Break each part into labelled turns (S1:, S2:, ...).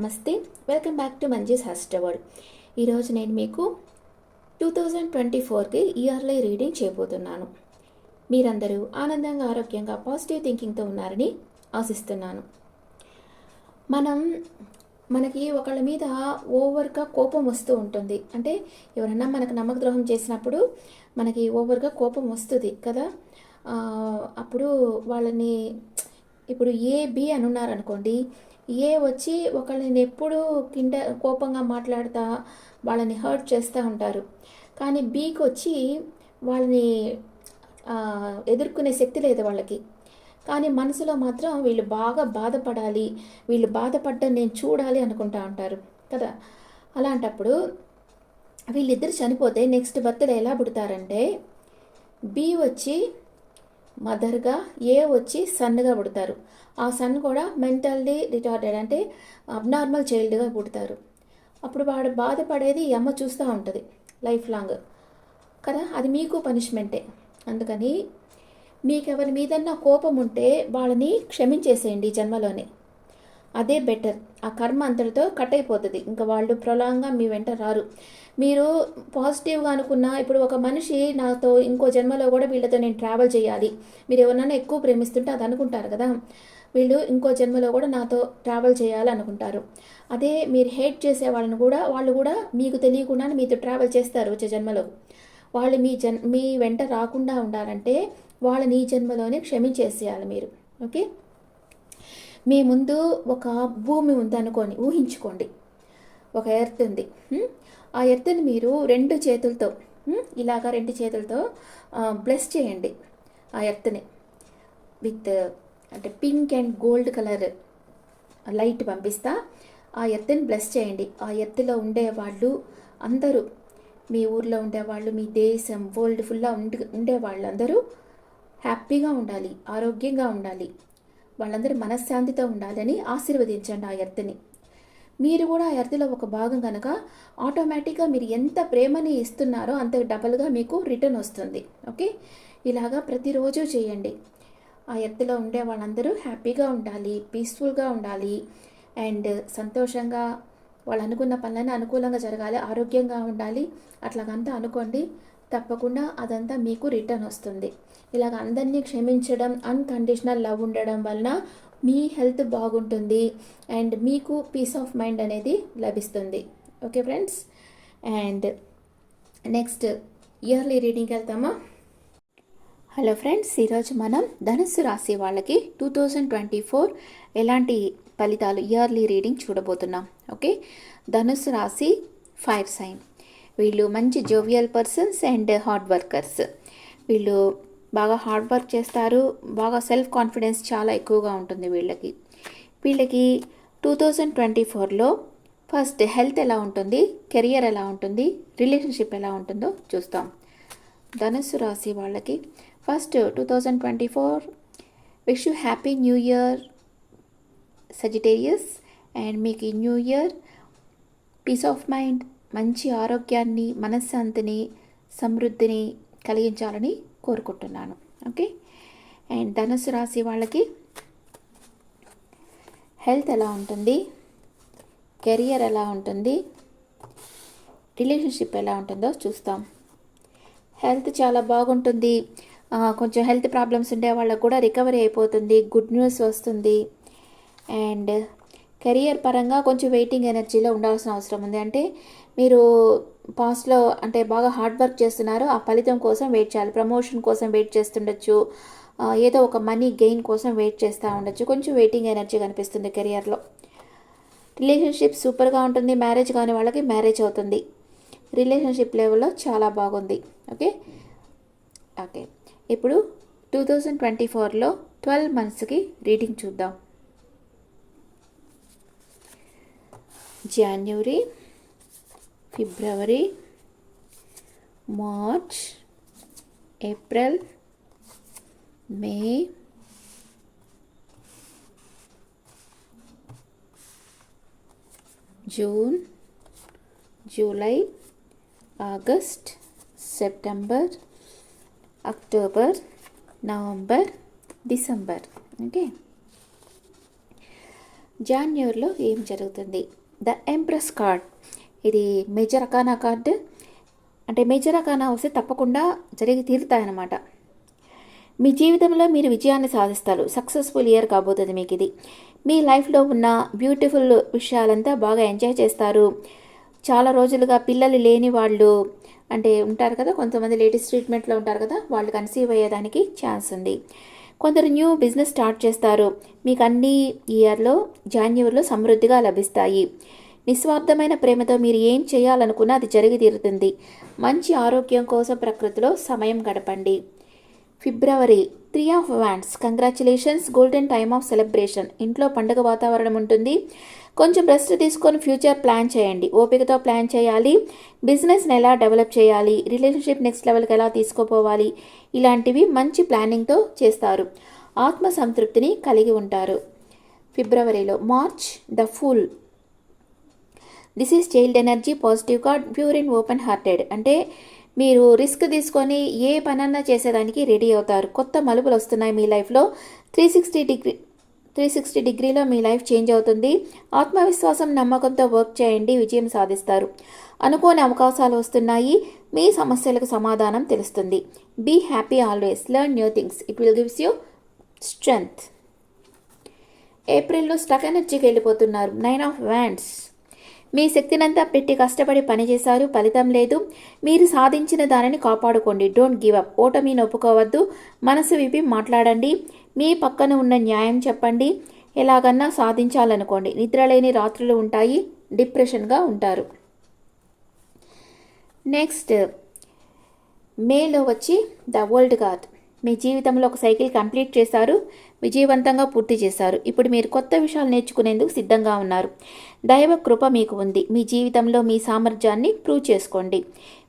S1: నమస్తే. Welcome back to Manji's హాస్టర్ ఈరోజు నేను మీకు టూ థౌజండ్ ట్వంటీ ఫోర్కి ఇయర్లీ రీడింగ్ చేయబోతున్నాను. మీరందరూ ఆనందంగా ఆరోగ్యంగా పాజిటివ్ థింకింగ్తో ఉన్నారని ఆశిస్తున్నాను. మనం మనకి ఒకళ్ళ మీద ఓవర్గా కోపం వస్తూ ఉంటుంది. అంటే ఎవరన్నా మనకు నమ్మక ద్రోహం చేసినప్పుడు మనకి ఓవర్గా కోపం వస్తుంది కదా. అప్పుడు వాళ్ళని ఇప్పుడు ఏ బి అని ఉన్నారనుకోండి ఏ వచ్చి ఒకళ్ళని ఎప్పుడు కింద కోపంగా మాట్లాడుతా వాళ్ళని హర్ట్ చేస్తూ ఉంటారు. కానీ బీకి వచ్చి వాళ్ళని ఎదుర్కొనే శక్తి లేదు వాళ్ళకి. కానీ మనసులో మాత్రం వీళ్ళు బాగా బాధపడాలి వీళ్ళు బాధపడ్డం నేను చూడాలి అనుకుంటా ఉంటారు. కదా? అలాంటప్పుడు వీళ్ళిద్దరు చనిపోతే నెక్స్ట్ బర్త్డే ఎలా పుడతారంటే బి వచ్చి మదర్గా ఏ వచ్చి సన్గా పుడతారు. ఆ సన్ కూడా మెంటల్లీ రిటార్డెడ్ అంటే అబ్నార్మల్ చైల్డ్గా పుడతారు. అప్పుడు వాడు బాధపడేది ఈ అమ్మ చూస్తూ ఉంటుంది లైఫ్ లాంగ్. కదా అది మీకు పనిష్మెంటే. అందుకని మీకు ఎవరి మీదన్నా కోపం ఉంటే వాళ్ళని క్షమించేసేయండి జన్మలోనే. అదే బెటర్. ఆ కర్మ అంతటితో కట్ అయిపోతుంది ఇంకా వాళ్ళు ప్రొలాంగ్గా మీ వెంట రారు. మీరు పాజిటివ్గా అనుకున్న ఇప్పుడు ఒక మనిషి నాతో ఇంకో జన్మలో కూడా వీళ్ళతో నేను ట్రావెల్ చేయాలి. మీరు ఎవరినైనా ఎక్కువ ప్రేమిస్తుంటే అది అనుకుంటారు కదా. వీళ్ళు ఇంకో జన్మలో కూడా నాతో ట్రావెల్ చేయాలి అనుకుంటారు. అదే మీరు హేట్ చేసే వాళ్ళని కూడా వాళ్ళు కూడా మీకు తెలియకుండానే మీతో ట్రావెల్ చేస్తారు వచ్చే జన్మలో. వాళ్ళు మీ జన్ మీ వెంట రాకుండా ఉండాలంటే వాళ్ళని ఈ జన్మలోనే క్షమించేసేయాలి మీరు. ఓకే? మీ ముందు ఒక భూమి ఉందనుకోని ఊహించుకోండి. ఒక ఎర్త్ ఉంది. ఆ ఎర్త్ని మీరు రెండు చేతులతో ఇలాగ ఇలాగా రెండు చేతులతో బ్లెస్ చేయండి ఆ ఎర్త్ని. విత్ అంటే pink and gold colour light పంపిస్తా. ఆ ఎత్తుని బ్లెస్ చేయండి. ఆ ఎత్తులో ఉండే వాళ్ళు అందరూ మీ ఊర్లో ఉండేవాళ్ళు మీ దేశం వరల్డ్ ఫుల్లా ఉండే ఉండే వాళ్ళందరూ హ్యాపీగా ఉండాలి ఆరోగ్యంగా ఉండాలి. వాళ్ళందరూ మనశ్శాంతితో ఉండాలని ఆశీర్వదించండి ఆ ఎర్త్ని. మీరు కూడా ఆ ఎర్త్లో ఒక భాగం కనుక ఆటోమేటిక్గా మీరు ఎంత ప్రేమని ఇస్తున్నారో అంత డబల్గా మీకు రిటర్న్ వస్తుంది. ఓకే? ఇలాగా ప్రతిరోజు చేయండి. ఆ ఎత్తులో ఉండే వాళ్ళందరూ హ్యాపీగా ఉండాలి పీస్ఫుల్గా ఉండాలి. అండ్ సంతోషంగా వాళ్ళు అనుకున్న పనులన్నీ అనుకూలంగా జరగాలి ఆరోగ్యంగా ఉండాలి. అట్లాగంతా అనుకోండి తప్పకుండా అదంతా మీకు రిటర్న్ వస్తుంది. ఇలాగ అందరినీ క్షమించడం అన్కండిషనల్ లవ్ ఉండడం వలన మీ హెల్త్ బాగుంటుంది అండ్ మీకు పీస్ ఆఫ్ మైండ్ అనేది లభిస్తుంది. Okay friends and next yearly రీడింగ్కి వెళ్తామా? హలో ఫ్రెండ్స్ ఈరోజు మనం ధనుస్సు రాశి వాళ్ళకి టూ థౌజండ్ ట్వంటీ ఫోర్ ఎలాంటి ఫలితాలు ఇయర్లీ రీడింగ్ చూడబోతున్నాం. ఓకే ధనుస్సు రాశి ఫైర్ సైన్ వీళ్ళు మంచి jovial persons and hard workers వీళ్ళు బాగా హార్డ్ వర్క్ చేస్తారు. బాగా సెల్ఫ్ కాన్ఫిడెన్స్ చాలా ఎక్కువగా ఉంటుంది వీళ్ళకి. వీళ్ళకి టూ థౌజండ్ ట్వంటీ ఫోర్లో ఫస్ట్ హెల్త్ ఎలా ఉంటుంది? కెరియర్ ఎలా ఉంటుంది? రిలేషన్షిప్ ఎలా ఉంటుందో చూస్తాం. ధనుస్సు రాశి వాళ్ళకి first two thousand twenty four wish you happy new year Sagittarius and మీకు ఈ new year peace of mind మంచి ఆరోగ్యాన్ని మనశ్శాంతిని సమృద్ధిని కలిగించాలని కోరుకుంటున్నాను. ఓకే అండ్ ధనుసు రాశి వాళ్ళకి హెల్త్ ఎలా ఉంటుంది? కెరియర్ ఎలా ఉంటుంది? రిలేషన్షిప్ ఎలా ఉంటుందో చూస్తాం. హెల్త్ చాలా బాగుంటుంది. కొంచెం హెల్త్ ప్రాబ్లమ్స్ ఉండే వాళ్ళకు కూడా రికవరీ అయిపోతుంది. గుడ్ న్యూస్ వస్తుంది. అండ్ కెరియర్ పరంగా కొంచెం వెయిటింగ్ ఎనర్జీలో ఉండాల్సిన అవసరం ఉంది. అంటే మీరు పాస్ట్లో అంటే బాగా హార్డ్ వర్క్ చేస్తున్నారు. ఆ ఫలితం కోసం వెయిట్ చేయాలి. ప్రమోషన్ కోసం వెయిట్ చేస్తుండొచ్చు. ఏదో ఒక మనీ గెయిన్ కోసం వెయిట్ చేస్తూ ఉండొచ్చు. కొంచెం వెయిటింగ్ ఎనర్జీ కనిపిస్తుంది కెరియర్లో. రిలేషన్షిప్ సూపర్గా ఉంటుంది. మ్యారేజ్ కాని వాళ్ళకి మ్యారేజ్ అవుతుంది. రిలేషన్షిప్ లెవెల్లో చాలా బాగుంది. ఓకే? ఓకే. ఇప్పుడు టూ థౌజండ్ ట్వంటీ ఫోర్లో ట్వెల్వ్ మంత్స్కి రీడింగ్ చూద్దాం. జనవరి ఫిబ్రవరి March April May June July August September October November December. Okay? జాన్యువరిలో ఏం జరుగుతుంది? The empress card. ఇది మేజర్ అకానా కార్డు. అంటే మేజర్ అకానా వస్తే తప్పకుండా జరిగి తీరుతాయన్నమాట. మీ జీవితంలో మీరు విజయాన్ని సాధిస్తారు. సక్సెస్ఫుల్ ఇయర్ కాబోతుంది మీకు ఇది మీ లైఫ్లో ఉన్న బ్యూటిఫుల్ విషయాలంతా బాగా ఎంజాయ్ చేస్తారు. చాలా రోజులుగా పిల్లలు లేని వాళ్ళు అంటే ఉంటారు కదా కొంతమంది లేడీస్ ట్రీట్మెంట్లో ఉంటారు కదా వాళ్ళు కన్సీవ్ అయ్యేదానికి ఛాన్స్ ఉంది. కొందరు న్యూ బిజినెస్ స్టార్ట్ చేస్తారు. మీకు అన్ని ఇయర్లో జాన్యువరిలో సమృద్ధిగా లభిస్తాయి. నిస్వార్థమైన ప్రేమతో మీరు ఏం చేయాలనుకున్నా అది జరిగి తీరుతుంది మంచి ఆరోగ్యం కోసం ప్రకృతిలో సమయం గడపండి. February three of wands congratulations golden time of celebration. ఇంట్లో పండుగ వాతావరణం ఉంటుంది. కొంచెం రెస్ట్ తీసుకొని ఫ్యూచర్ ప్లాన్ చేయండి. ఓపికతో ప్లాన్ చేయాలి. బిజినెస్ని ఎలా డెవలప్ చేయాలి? రిలేషన్షిప్ నెక్స్ట్ లెవెల్కి ఎలా తీసుకుపోవాలి? ఇలాంటివి మంచి ప్లానింగ్తో చేస్తారు. ఆత్మ సంతృప్తిని కలిగి ఉంటారు. ఫిబ్రవరిలో March the fool. This is child energy positive card pure and open hearted అంటే మీరు రిస్క్ తీసుకొని ఏ పనన్నా చేసేదానికి రెడీ అవుతారు. కొత్త మలుపులు వస్తున్నాయి మీ లైఫ్లో three sixty degree three sixty డిగ్రీలో మీ లైఫ్ చేంజ్ అవుతుంది. ఆత్మవిశ్వాసం నమ్మకంతో వర్క్ చేయండి విజయం సాధిస్తారు. అనుకోని అవకాశాలు వస్తున్నాయి. మీ సమస్యలకు సమాధానం తెలుస్తుంది. Be happy always learn new things it will gives you strength ఏప్రిల్లో స్టక్ ఎనర్జీకి వెళ్ళిపోతున్నారు. నైన్ ఆఫ్ వ్యాండ్స్ మీ శక్తినంతా పెట్టి కష్టపడి పనిచేశారు ఫలితం లేదు. మీరు సాధించిన దానిని కాపాడుకోండి. Don't give up. ఓటమిని ఒప్పుకోవద్దు. మనసు విప్పి మాట్లాడండి. మీ పక్కన ఉన్న న్యాయం చెప్పండి. ఎలాగన్నా సాధించాలనుకోండి. నిద్రలేని రాత్రులు ఉంటాయి. డిప్రెషన్గా ఉంటారు. నెక్స్ట్ మేలో వచ్చి ద వరల్డ్ గాడ్. మీ జీవితంలో ఒక సైకిల్ కంప్లీట్ చేశారు విజయవంతంగా పూర్తి చేశారు. ఇప్పుడు మీరు కొత్త విషయాలు నేర్చుకునేందుకు సిద్ధంగా ఉన్నారు. దైవ కృప మీకు ఉంది. మీ జీవితంలో మీ సామర్థ్యాన్ని ప్రూవ్ చేసుకోండి.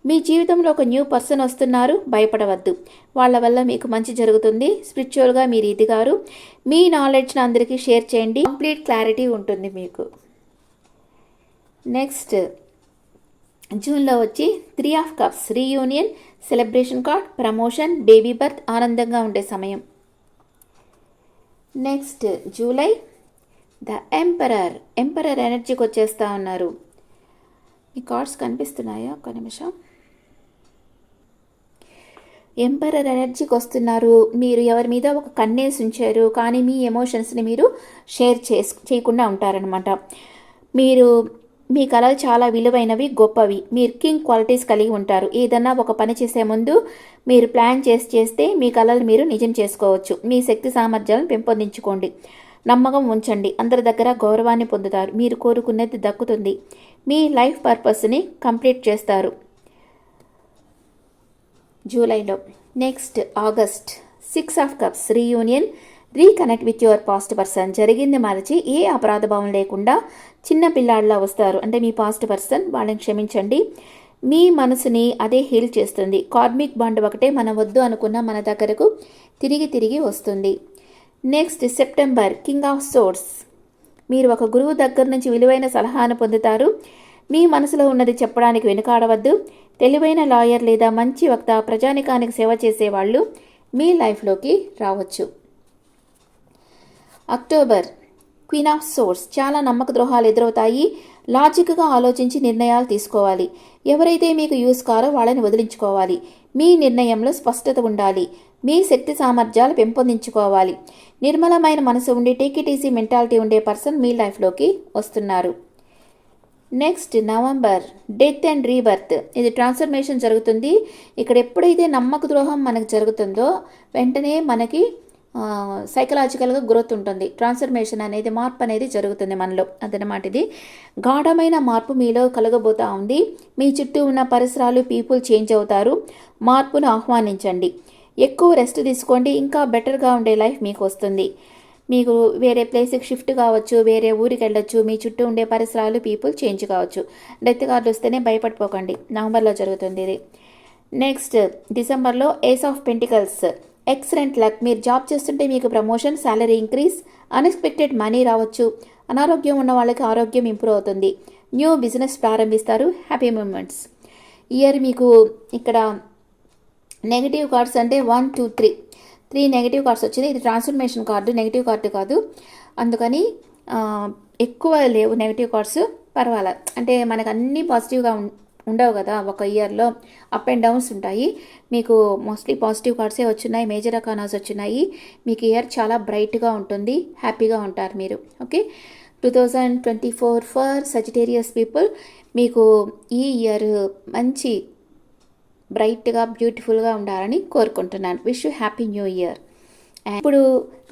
S1: మీ జీవితంలో ఒక న్యూ పర్సన్ వస్తున్నారు భయపడవద్దు. వాళ్ళ వల్ల మీకు మంచి జరుగుతుంది. స్పిరిచువల్గా మీరు ఎదిగారు మీ నాలెడ్జ్ని అందరికీ షేర్ చేయండి. కంప్లీట్ క్లారిటీ ఉంటుంది మీకు. నెక్స్ట్ జూన్లో వచ్చి three of cups reunion celebration card promotion baby birth ఆనందంగా ఉండే సమయం. Next July. The emperor emperor ఎనర్జీకి వచ్చేస్తా ఉన్నారు. ఈ కార్డ్స్ కనిపిస్తున్నాయా? ఒక నిమిషం. ఎంపరర్ ఎనర్జీకి వస్తున్నారు. మీరు ఎవరి మీద ఒక కన్నేసి ఉంచారు కానీ మీ ఎమోషన్స్ని మీరు షేర్ చేసు చేయకుండా ఉంటారనమాట మీరు మీ కళలు చాలా విలువైనవి గొప్పవి. మీరు కింగ్ క్వాలిటీస్ కలిగి ఉంటారు. ఏదన్నా ఒక పని చేసే ముందు మీరు ప్లాన్ చేసి చేస్తే మీ కళలు మీరు నిజం చేసుకోవచ్చు. మీ శక్తి సామర్థ్యాలను పెంపొందించుకోండి. నమ్మకం ఉంచండి. అందరి దగ్గర గౌరవాన్ని పొందుతారు. మీరు కోరుకునేది దక్కుతుంది. మీ లైఫ్ పర్పస్ని కంప్లీట్ చేస్తారు. జూలైలో. Next August. Six of cups. Reunion. Reconnect with your past person. జరిగింది మరచి ఏ అపరాధ భావం లేకుండా చిన్న పిల్లాడిలా వస్తారు. అంటే మీ పాస్ట్ పర్సన్ వాళ్ళని క్షమించండి. మీ మనసుని అదే హీల్ చేస్తుంది. కార్మిక్ బాండ్ ఒకటే మనం వద్దు అనుకున్న మన దగ్గరకు తిరిగి తిరిగి వస్తుంది. Next September king of swords మీరు ఒక గురువు దగ్గర నుంచి విలువైన సలహాను పొందుతారు. మీ మనసులో ఉన్నది చెప్పడానికి వెనుకాడవద్దు. తెలివైన లాయర్ లేదా మంచి వక్త ప్రజానికానికి సేవ చేసేవాళ్ళు మీ లైఫ్లోకి రావచ్చు. October queen of swords. చాలా నమ్మక ద్రోహాలు ఎదురవుతాయి. లాజిక్గా ఆలోచించి నిర్ణయాలు తీసుకోవాలి. ఎవరైతే మీకు యూస్ కారో వాళ్ళని వదిలించుకోవాలి. మీ నిర్ణయంలో స్పష్టత ఉండాలి. మీ శక్తి సామర్థ్యాలు పెంపొందించుకోవాలి. నిర్మలమైన మనసు ఉండి టేక్ మెంటాలిటీ ఉండే పర్సన్ మీ లైఫ్లోకి వస్తున్నారు. Next November. Death and rebirth. ఇది ట్రాన్స్ఫర్మేషన్ జరుగుతుంది. ఇక్కడ ఎప్పుడైతే నమ్మక ద్రోహం మనకు జరుగుతుందో వెంటనే మనకి సైకలాజికల్గా గ్రోత్ ఉంటుంది. ట్రాన్స్ఫర్మేషన్ అనేది మార్పు అనేది జరుగుతుంది మనలో. అదనమాట ఇది. గాఢమైన మార్పు మీలో కలగబోతా ఉంది. మీ చుట్టూ ఉన్న పరిసరాలు పీపుల్ చేంజ్ అవుతారు. మార్పును ఆహ్వానించండి. ఎక్కువ రెస్ట్ తీసుకోండి. ఇంకా బెటర్గా ఉండే లైఫ్ మీకు వస్తుంది. మీకు వేరే ప్లేస్కి షిఫ్ట్ కావచ్చు వేరే ఊరికి వెళ్ళొచ్చు మీ చుట్టూ ఉండే పరిసరాలు పీపుల్ చేంజ్ కావచ్చు. డెత్ కార్డు వస్తేనే భయపడిపోకండి. నవంబర్లో జరుగుతుంది ఇది. నెక్స్ట్ డిసెంబర్లో ace of pentacles excellent luck మీరు జాబ్ చేస్తుంటే మీకు promotion salary increase unexpected money రావచ్చు. అనారోగ్యం ఉన్న వాళ్ళకి ఆరోగ్యం ఇంప్రూవ్ అవుతుంది. న్యూ బిజినెస్ ప్రారంభిస్తారు. హ్యాపీ మూమెంట్స్ ఇయర్ మీకు ఇక్కడ నెగిటివ్ కార్డ్స్ అంటే one two three three negative cards వచ్చింది. ఇది ట్రాన్స్ఫర్మేషన్ కార్డు నెగిటివ్ కార్డు కాదు. అందుకని ఎక్కువ లేవు నెగిటివ్ కార్డ్స్ పర్వాలేదు అంటే మనకు అన్నీ పాజిటివ్గా ఉండవు కదా ఒక ఇయర్లో అప్ అండ్ డౌన్స్ ఉంటాయి. మీకు మోస్ట్లీ పాజిటివ్ కార్డ్సే వచ్చున్నాయి మేజర్ అకానాస్ వచ్చినాయి. మీకు ఇయర్ చాలా బ్రైట్గా ఉంటుంది హ్యాపీగా ఉంటారు మీరు okay two thousand twenty four for Sagittarius people మీకు ఈ ఇయర్ మంచి బ్రైట్గా బ్యూటిఫుల్గా ఉండాలని కోరుకుంటున్నాను. Wish you happy new year ఇప్పుడు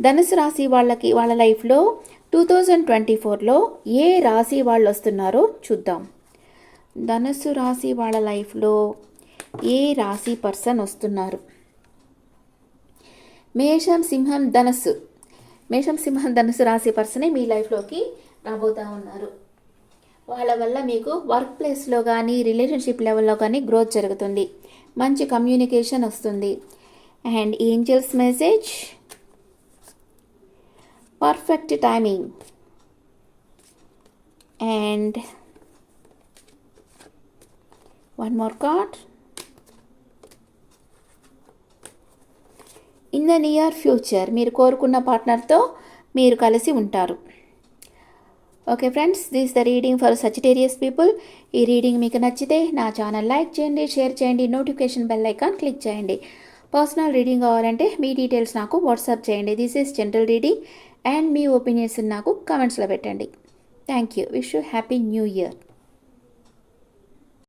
S1: ధనుసు రాశి వాళ్ళకి వాళ్ళ లైఫ్లో టూ థౌజండ్ ట్వంటీ ఫోర్లో ఏ రాశి వాళ్ళు వస్తున్నారో చూద్దాం. ధనుసు రాశి వాళ్ళ లైఫ్లో ఏ రాశి పర్సన్ వస్తున్నారు? మేషం సింహం ధనస్సు. మేషం సింహం ధనుసు రాశి పర్సనే మీ లైఫ్లోకి రాబోతూ ఉన్నారు. వాళ్ళ వల్ల మీకు వర్క్ ప్లేస్లో కానీ రిలేషన్షిప్ లెవెల్లో కానీ గ్రోత్ జరుగుతుంది. మంచి కమ్యూనికేషన్ వస్తుంది. And angels message? Perfect timing. And one more card. In the near future మీరు కోరుకున్న పార్ట్నర్తో మీరు కలిసి ఉంటారు. Okay friends this the reading for Sagittarius people ఈ రీడింగ్ మీకు నచ్చితే నా ఛానల్ లైక్ చేయండి షేర్ చేయండి నోటిఫికేషన్ బెల్ ఐకాన్ క్లిక్ చేయండి. పర్సనల్ రీడింగ్ కావాలంటే మీ డీటెయిల్స్ నాకు వాట్సాప్ చేయండి. This is general reading and me opinions నాకు కామెంట్స్లో పెట్టండి. Thank you wish you happy new year